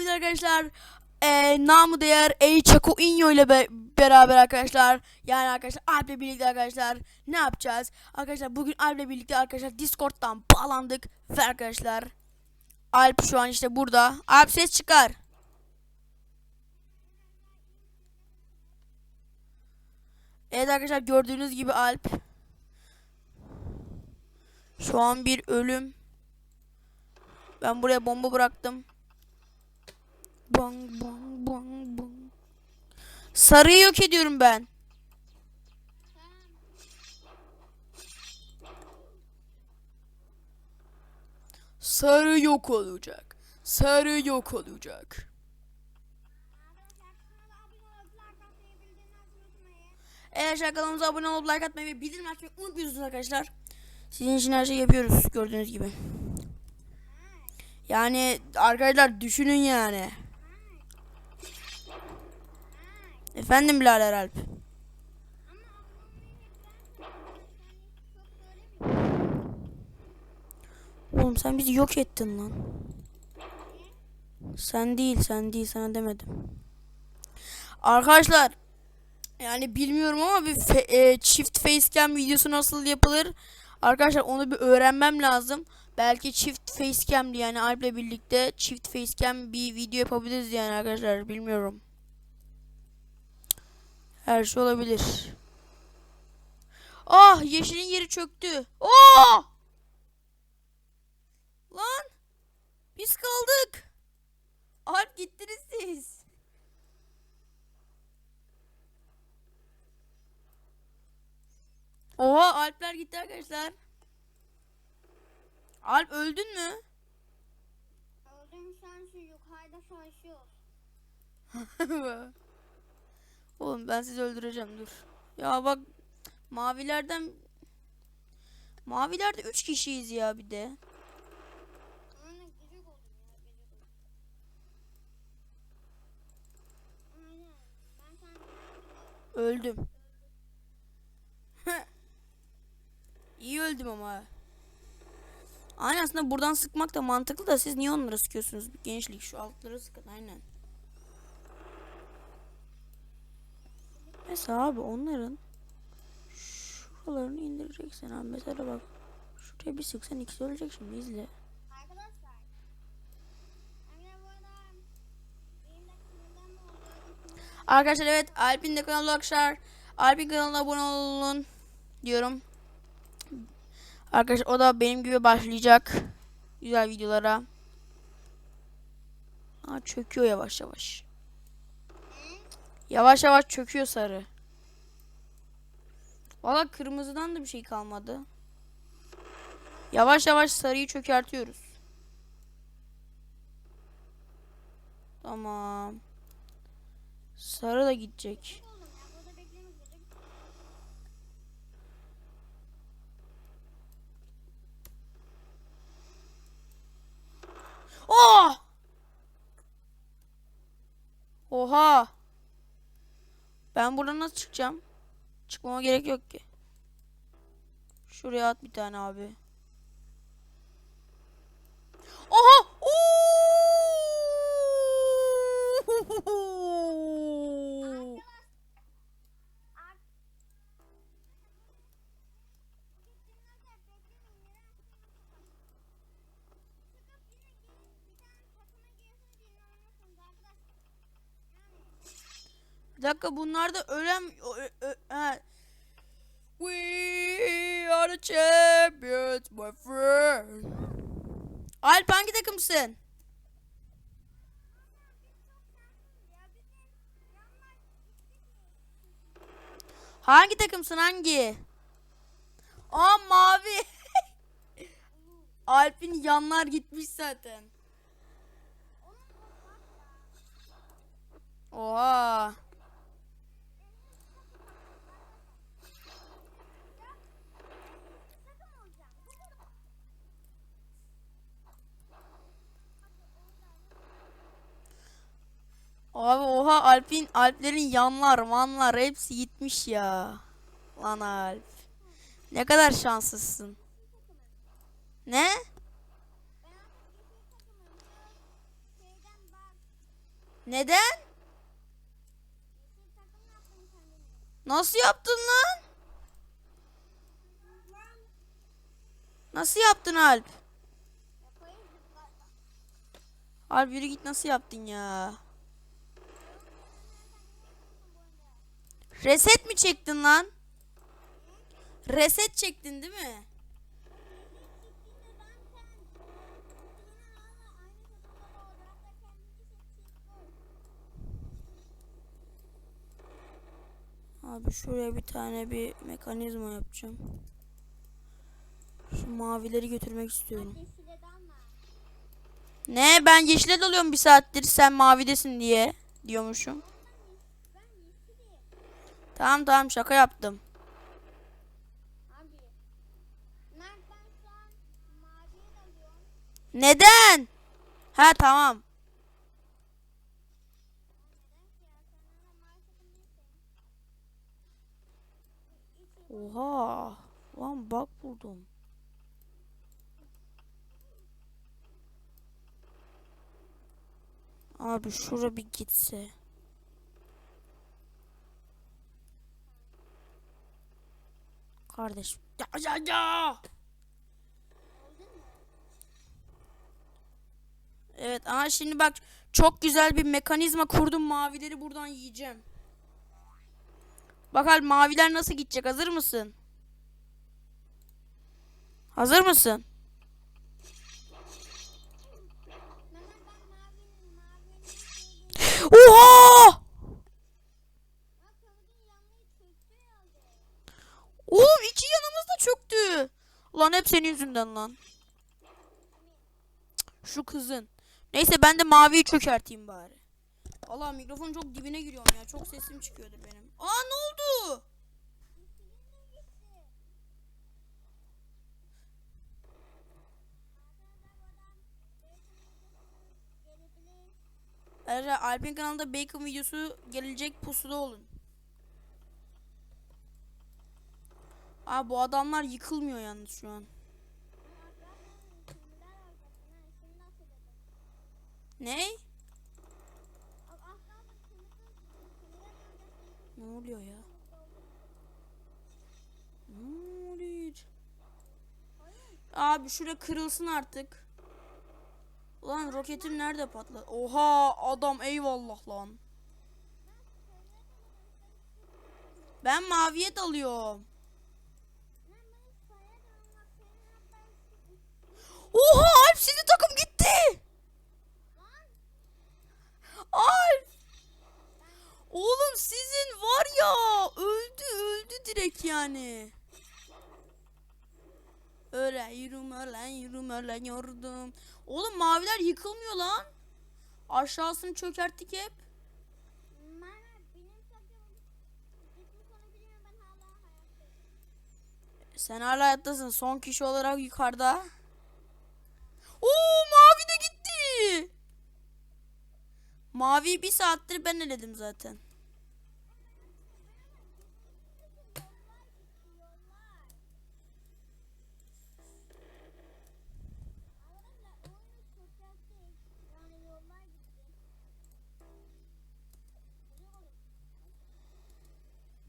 Evet arkadaşlar e, namı değer Ey Chaco Inyo ile be- beraber arkadaşlar yani arkadaşlar Alp'le birlikte arkadaşlar ne yapacağız? Arkadaşlar bugün Alp'le birlikte arkadaşlar Discord'dan bağlandık ve arkadaşlar Alp şu an işte burada. Alp ses çıkar. Evet arkadaşlar gördüğünüz gibi Alp şu an bir ölüm. Ben buraya bomba bıraktım. Bang bang bang bang. Sarıyı yok ediyorum ben. Sarı yok olacak. Sarı yok olacak. Eğer arkadaşlar kanalımıza abone olup like atmayı ve bildirim açmayı unutmuyorsunuz arkadaşlar. Sizin için her şeyi yapıyoruz gördüğünüz gibi. Yani arkadaşlar düşünün yani. Efendim birader Alp. Oğlum sen bizi yok ettin lan. Sen değil sen değil sana demedim. Arkadaşlar yani bilmiyorum ama bir fe- e, çift facecam videosu nasıl yapılır? Arkadaşlar onu bir öğrenmem lazım. Belki çift facecam yani Alp'le birlikte çift facecam bir video yapabiliriz yani arkadaşlar bilmiyorum. Her şey olabilir. Ah yeşilin yeri çöktü. Oh! Lan biz kaldık. Alp gittiniz siz. Oha Alpler gitti arkadaşlar. Alp öldün mü? Öldüm şu an şu yukarıda savaşıyor. Oğlum ben sizi öldüreceğim dur. Ya bak mavilerden Mavilerde 3 kişiyiz ya bir de. Öldüm. İyi öldüm ama. Aynen aslında buradan sıkmak da mantıklı da siz niye onlara sıkıyorsunuz? Gençlik şu altları sıkın aynen. Mesela abi onların şuralarını indireceksin abi. Mesela bak şuraya bir sıksan ikisi ölecek şimdi izle. arkadaşlar. Evet Alp'in de kanalı arkadaşlar. Alp'in kanalına abone olun diyorum. Arkadaşlar o da benim gibi başlayacak. Güzel videolara. Ha çöküyor yavaş yavaş. Yavaş yavaş çöküyor sarı. Valla kırmızıdan da bir şey kalmadı. Yavaş yavaş sarıyı çökertiyoruz. Tamam. Sarı da gidecek. Oh! Oha! Ben buradan nasıl çıkacağım? Çıkmama gerek yok ki. Şuraya at bir tane abi. Oha! Oo! Dakika bunlar da ölen... We are the champions my friend. Alp hangi takımsın? Hangi takımsın hangi? Aa mavi. Alp'in yanlar gitmiş zaten. Oha. Abi oha Alp'in Alplerin yanlar manlar hepsi gitmiş ya. Lan Alp. Ne kadar şanslısın. Ne? Neden? Nasıl yaptın lan? Nasıl yaptın Alp? Alp yürü git nasıl yaptın ya? Reset mi çektin lan? Reset çektin değil mi? Abi şuraya bir tane bir mekanizma yapacağım. Şu mavileri götürmek istiyorum. Ne ben yeşile dalıyorum bir saattir sen mavidesin diye diyormuşum. Tamam tamam şaka yaptım. Neden? Ha tamam. Oha. Lan bak buldum. Abi şura bir gitse. Kardeş. Ya ya ya. Evet ama şimdi bak çok güzel bir mekanizma kurdum mavileri buradan yiyeceğim. Bakalım maviler nasıl gidecek hazır mısın? Hazır mısın? Oha! Bak kavudun yanmayı çöktü herhalde. Oğlum iki yanımız da çöktü. Lan hep senin yüzünden lan. Şu kızın. Neyse ben de maviyi çökerteyim bari. Allah mikrofon çok dibine giriyorum ya. Çok sesim çıkıyordur benim. Aa ne oldu? Ayrıca Alp'in kanalında Bacon videosu gelecek pusuda olun. Aa bu adamlar yıkılmıyor yalnız şu an. Ne? Ne oluyor ya? Ne oluyor? Abi şurada kırılsın artık. Ulan roketim nerede patladı? Oha adam eyvallah lan. Ben maviye dalıyorum. Lan ben hiç para almak senin haber Oha Alp sizin takım gitti. Alp. Oğlum sizin var ya öldü öldü direkt yani. Öyle yürüm öyle yürüm öyle yordum. Oğlum maviler yıkılmıyor lan. Aşağısını çökerttik hep. Sen hala hayattasın. Son kişi olarak yukarıda. Oo mavi de gitti. Mavi bir saattir ben eledim zaten.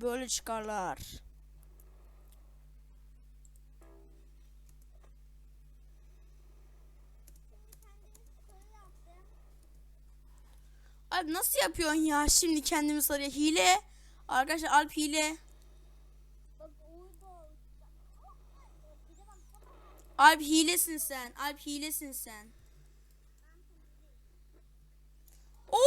Arkadaşlar oyunu Nasıl yapıyorsun ya? Şimdi kendimi sarıya hile. Arkadaşlar Alp hile. Alp hilesin sen. Alp hilesin sen. Oo!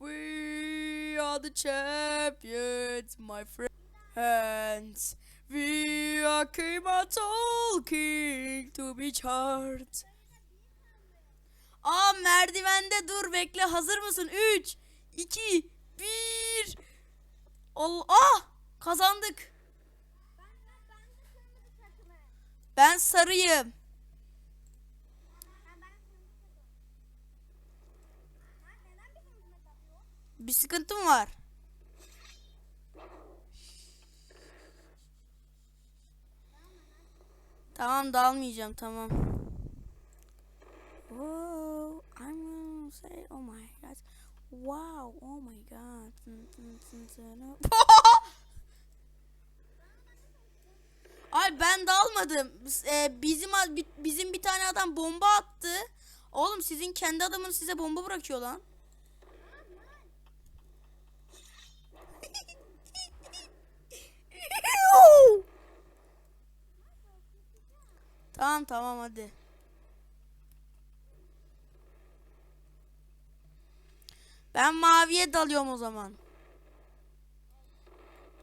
We are the champions, my friends. We are came talking to be charged. Aa merdivende dur bekle hazır mısın? 3 2 1 Allah ah kazandık. Ben sarıyım. Ben ben? Bir sıkıntım var. Tamam dalmayacağım tamam. Oh, I'm say oh my god. Wow, oh my god. Ay ben dalmadım. Biz- e, bizim bizim bir tane adam bomba attı. Oğlum sizin kendi adamınız size bomba bırakıyor lan. tamam tamam hadi. Ben maviye dalıyorum o zaman.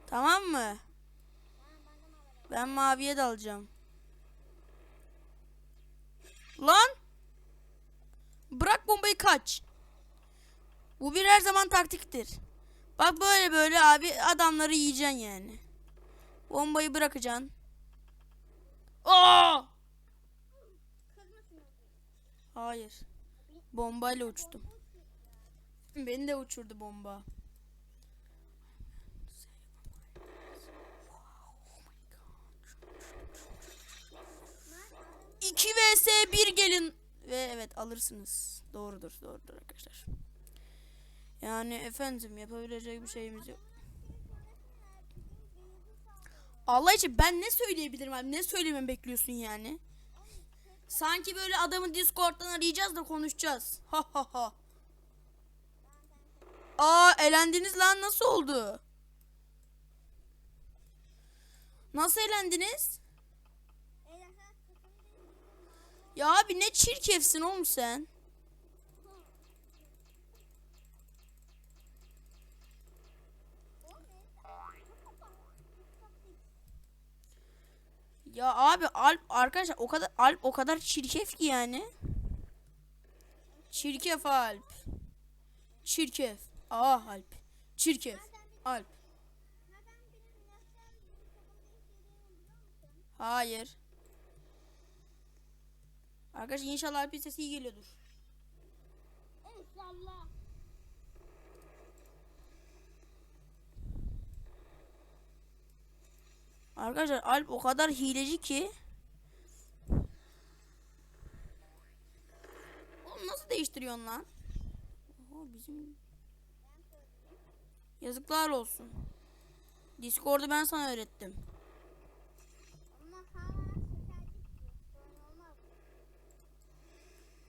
Tamam mı? Ben maviye dalacağım. Lan! Bırak bombayı kaç. Bu bir her zaman taktiktir. Bak böyle böyle abi adamları yiyeceksin yani. Bombayı bırakacaksın. Aa! Hayır. Bombayla uçtum. Beni de uçurdu bomba. İki vs 1 gelin ve evet alırsınız. Doğrudur, doğrudur arkadaşlar. Yani efendim yapabilecek bir şeyimiz yok. Allah için ben ne söyleyebilirim abi? Ne söylememi bekliyorsun yani? Sanki böyle adamı Discord'dan arayacağız da konuşacağız. Ha ha ha. Aa elendiniz lan nasıl oldu? Nasıl elendiniz? Ya abi ne çirkefsin oğlum sen. Ya abi Alp arkadaşlar o kadar Alp o kadar çirkef ki yani. Çirkef Alp. Çirkef. Aa Alp. Çirkef. Alp. Hayır. Arkadaşlar inşallah Alp'in sesi iyi geliyordur. İnşallah. Arkadaşlar Alp o kadar hileci ki. Oğlum nasıl değiştiriyorsun lan? Oha bizim Yazıklar olsun. Discord'u ben sana öğrettim.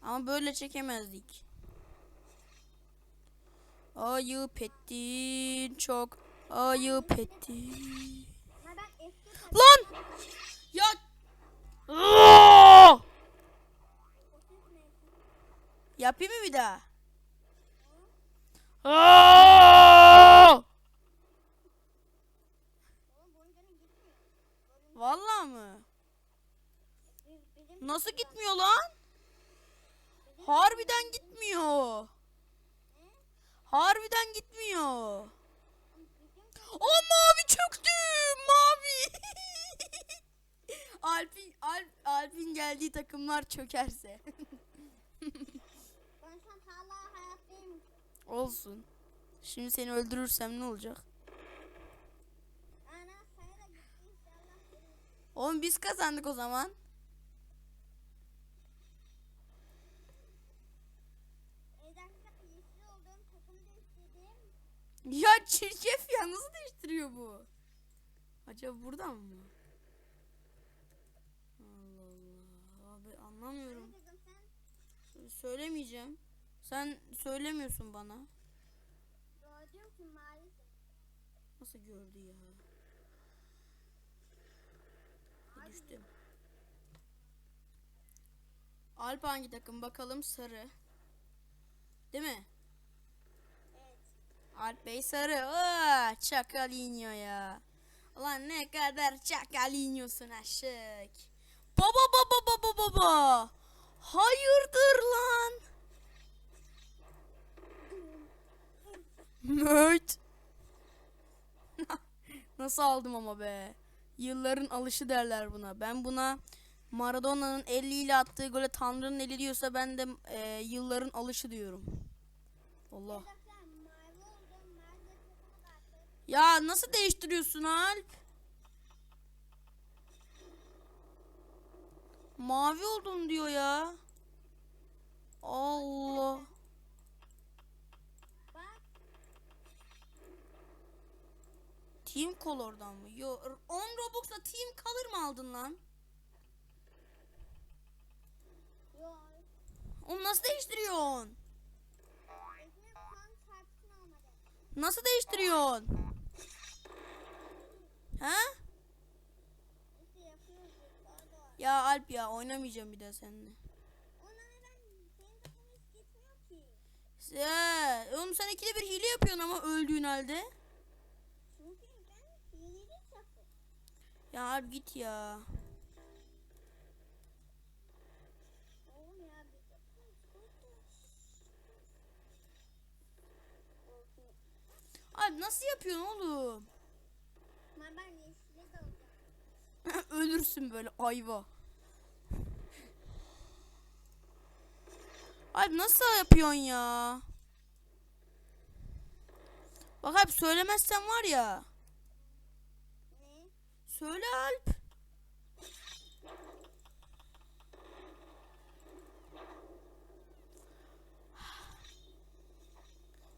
Ama böyle çekemezdik. Ayıp ettin çok. Ayıp ettin. Lan! Ya! Aa! Yapayım mı bir daha? Aa! Oğlum bunun canı gitmiyor. Vallahi mı? Nasıl gitmiyor lan? Harbiden gitmiyor. Harbiden gitmiyor. O mavi çöktü. Mavi. Alp'in Alp, Alp'in geldiği takımlar çökerse. ben şu an hala hayattayım. Olsun. Şimdi seni öldürürsem ne olacak? Ana sayı da gitti inşallah. Oğlum biz kazandık o zaman. Ya çirkef ya nasıl değiştiriyor bu? Acaba buradan mı? Allah Allah. Abi anlamıyorum. Sen? Söylemeyeceğim. Sen söylemiyorsun bana. Nasıl gördü ya? Düştüm. Alp hangi takım bakalım sarı. Değil mi? Evet. Alp Bey sarı. Aa, Çakalinho ya. Ulan ne kadar Çakalinho'sun aşık. Baba baba baba baba. Hayırdır lan? Möt. Nasıl aldım ama be. Yılların alışı derler buna. Ben buna Maradona'nın 50 ile attığı gole Tanrı'nın eli diyorsa ben de e, yılların alışı diyorum. Allah. Ya nasıl değiştiriyorsun Alp? Mavi oldum diyor ya. Allah. Team Color'dan mı? Yo 10 Robux'la Team Color mı aldın lan? Yok. Onu nasıl değiştiriyorsun? Nasıl değiştiriyorsun? Ha? Ya Alp ya oynamayacağım bir daha seninle. Ona? Ee, oğlum sen ikide bir hile yapıyorsun ama öldüğün halde. Çünkü ben hilelik yaptım. Ya Alp git ya. Alp nasıl yapıyorsun oğlum? Ölürsün böyle ayva. Alp nasıl yapıyorsun ya? Bak Alp söylemezsen var ya. Söyle Alp.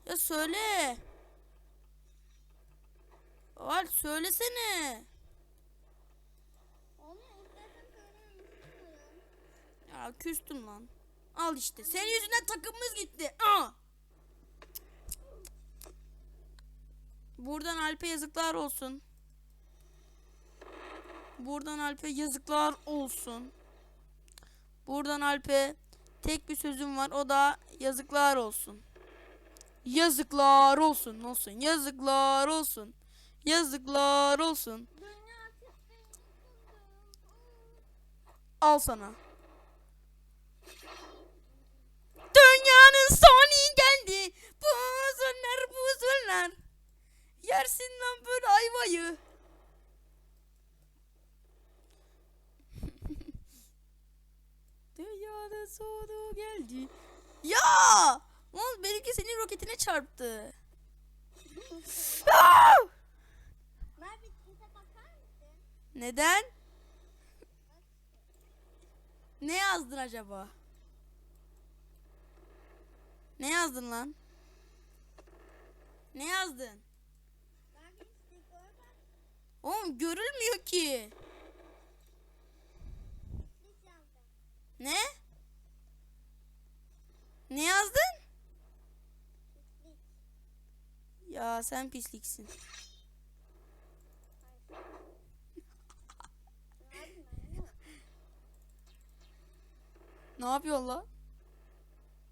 Ya söyle. Alp söylesene. Ya küstüm lan. Al işte. Senin yüzünden takımımız gitti. Aa! Buradan Alp'e yazıklar olsun. Buradan Alp'e yazıklar olsun. Buradan Alp'e tek bir sözüm var. O da yazıklar olsun. Yazıklar olsun. Olsun. Yazıklar olsun. Yazıklar olsun. Al sana. Sonu geldi. Ya! Oğlum benimki senin roketine çarptı. Neden? Ne yazdın acaba? Ne yazdın lan? Ne yazdın? Oğlum görülmüyor ki. Ne? Ne yazdın? Ya sen pisliksin. Ne yapıyorsun lan?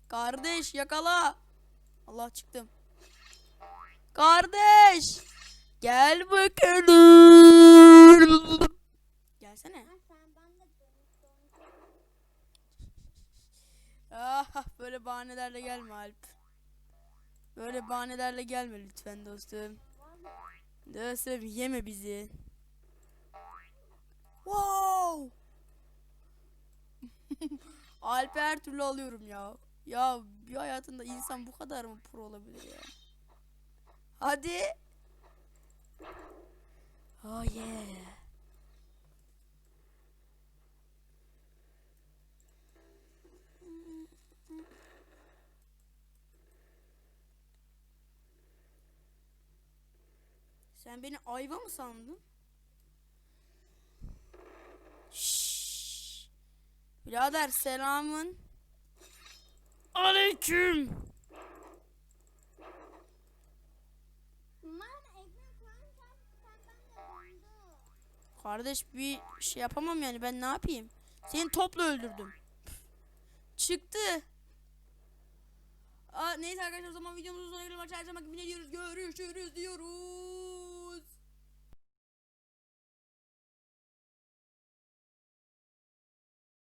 Kardeş yakala. Allah çıktım. Kardeş. Gel bakalım. Gelsene. Ha sen ben de dönüş dönüş. Ah böyle bahanelerle gelme Alp. Böyle bahanelerle gelme lütfen dostum. Dostum yeme bizi. Wow. Alp'i her türlü alıyorum ya. Ya bir hayatında insan bu kadar mı pro olabilir ya? Hadi. Oh yeah. Sen beni ayva mı sandın? Şşş. Birader selamın. Aleyküm. Kardeş bir şey yapamam yani ben ne yapayım? Seni topla öldürdüm. Çıktı. Aa, neyse arkadaşlar o zaman videomuzun sonuna gelelim. Her zaman ne diyoruz? Görüşürüz diyoruz.